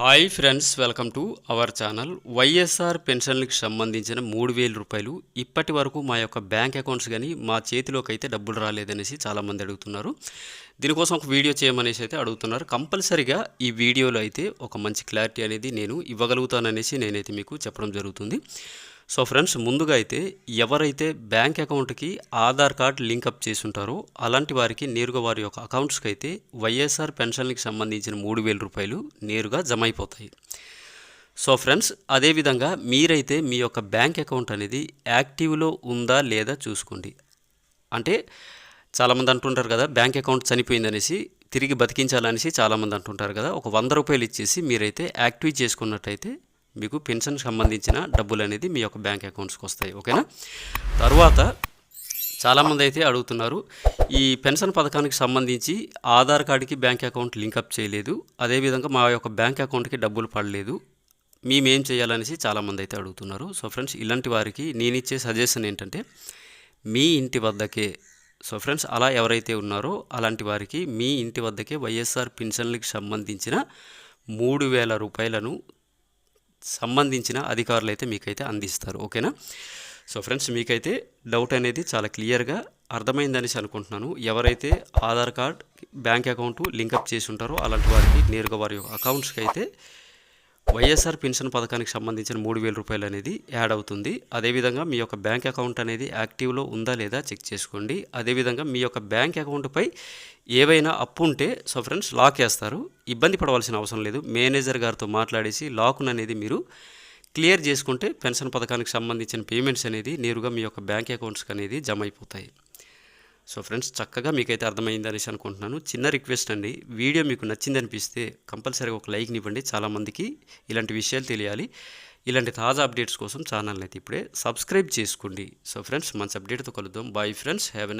Hi friends welcome to our channel. YSR పెన్షన్లకు సంబంధించిన మూడు వేల రూపాయలు ఇప్పటి వరకు మా యొక్క బ్యాంక్ అకౌంట్స్ కానీ మా చేతిలోకి అయితే డబ్బులు రాలేదనేసి చాలామంది అడుగుతున్నారు. దీనికోసం ఒక వీడియో చేయమనేసి అయితే అడుగుతున్నారు. కంపల్సరిగా ఈ వీడియోలో అయితే ఒక మంచి క్లారిటీ అనేది నేను ఇవ్వగలుగుతాననేసి నేనైతే మీకు చెప్పడం జరుగుతుంది. సో ఫ్రెండ్స్ ముందుగా అయితే ఎవరైతే బ్యాంక్ అకౌంట్కి ఆధార్ కార్డ్ లింకప్ చేసి ఉంటారో అలాంటి వారికి నేరుగా వారి యొక్క అకౌంట్స్కి అయితే వైఎస్ఆర్ పెన్షన్కి సంబంధించిన మూడు వేల రూపాయలు నేరుగా జమ అయిపోతాయి. సో ఫ్రెండ్స్ అదేవిధంగా మీరైతే మీ యొక్క బ్యాంక్ అకౌంట్ అనేది యాక్టివ్లో ఉందా లేదా చూసుకోండి. అంటే చాలామంది అంటుంటారు కదా బ్యాంక్ అకౌంట్ చనిపోయిందనేసి తిరిగి బతికించాలనేసి చాలామంది అంటుంటారు కదా ఒక వంద రూపాయలు ఇచ్చేసి మీరైతే యాక్టివ్ చేసుకున్నట్టయితే మీకు పెన్షన్ సంబంధించిన డబ్బులు అనేది మీ యొక్క బ్యాంక్ అకౌంట్స్కి వస్తాయి ఓకేనా? తర్వాత చాలామంది అయితే అడుగుతున్నారు ఈ పెన్షన్ పథకానికి సంబంధించి ఆధార్ కార్డుకి బ్యాంక్ అకౌంట్ లింకప్ చేయలేదు అదేవిధంగా మా యొక్క బ్యాంక్ అకౌంట్కి డబ్బులు పడలేదు మేమేం చేయాలనేసి చాలామంది అయితే అడుగుతున్నారు. సో ఫ్రెండ్స్ ఇలాంటి వారికి నేను ఇచ్చే సజెషన్ ఏంటంటే మీ ఇంటి వద్దకే సో ఫ్రెండ్స్ అలా ఎవరైతే ఉన్నారో అలాంటి వారికి మీ ఇంటి వద్దకే వైఎస్ఆర్ పెన్షన్లకు సంబంధించిన మూడు వేల రూపాయలను సంబంధించిన అధికారులు అయితే మీకైతే అందిస్తారు. ఓకేనా? సో ఫ్రెండ్స్ మీకైతే డౌట్ అనేది చాలా క్లియర్గా అర్థమైందనేసి అనుకుంటున్నాను. ఎవరైతే Aadhaar card bank account linkup చేసి ఉంటారో అలాంటి వారికి నేరుగా వారి అకౌంట్స్కి అయితే వైఎస్ఆర్ పెన్షన్ పథకానికి సంబంధించిన మూడు వేల రూపాయలు అనేది యాడ్ అవుతుంది. అదేవిధంగా మీ యొక్క బ్యాంక్ అకౌంట్ అనేది యాక్టివ్లో ఉందా లేదా చెక్ చేసుకోండి. అదేవిధంగా మీ యొక్క బ్యాంక్ అకౌంట్పై ఏవైనా అప్పు ఉంటే సో ఫ్రెండ్స్ లాక్ వేస్తారు. ఇబ్బంది పడవలసిన అవసరం లేదు. మేనేజర్ గారితో మాట్లాడేసి లాక్ను అనేది మీరు క్లియర్ చేసుకుంటే పెన్షన్ పథకానికి సంబంధించిన పేమెంట్స్ అనేది నేరుగా మీ యొక్క బ్యాంక్ అకౌంట్స్కి అనేది జమ అయిపోతాయి. సో ఫ్రెండ్స్ చక్కగా మీకైతే అర్థమైంది అనేసి అనుకుంటున్నాను. చిన్న రిక్వెస్ట్ అండి. వీడియో మీకు నచ్చింది అనిపిస్తే కంపల్సరీగా ఒక లైక్ని ఇవ్వండి. చాలామందికి ఇలాంటి విషయాలు తెలియాలి. ఇలాంటి తాజా అప్డేట్స్ కోసం ఛానల్ని అయితే ఇప్పుడే సబ్స్క్రైబ్ చేసుకోండి. సో ఫ్రెండ్స్ మంచి అప్డేట్తో కలుద్దాం. Bye friends have a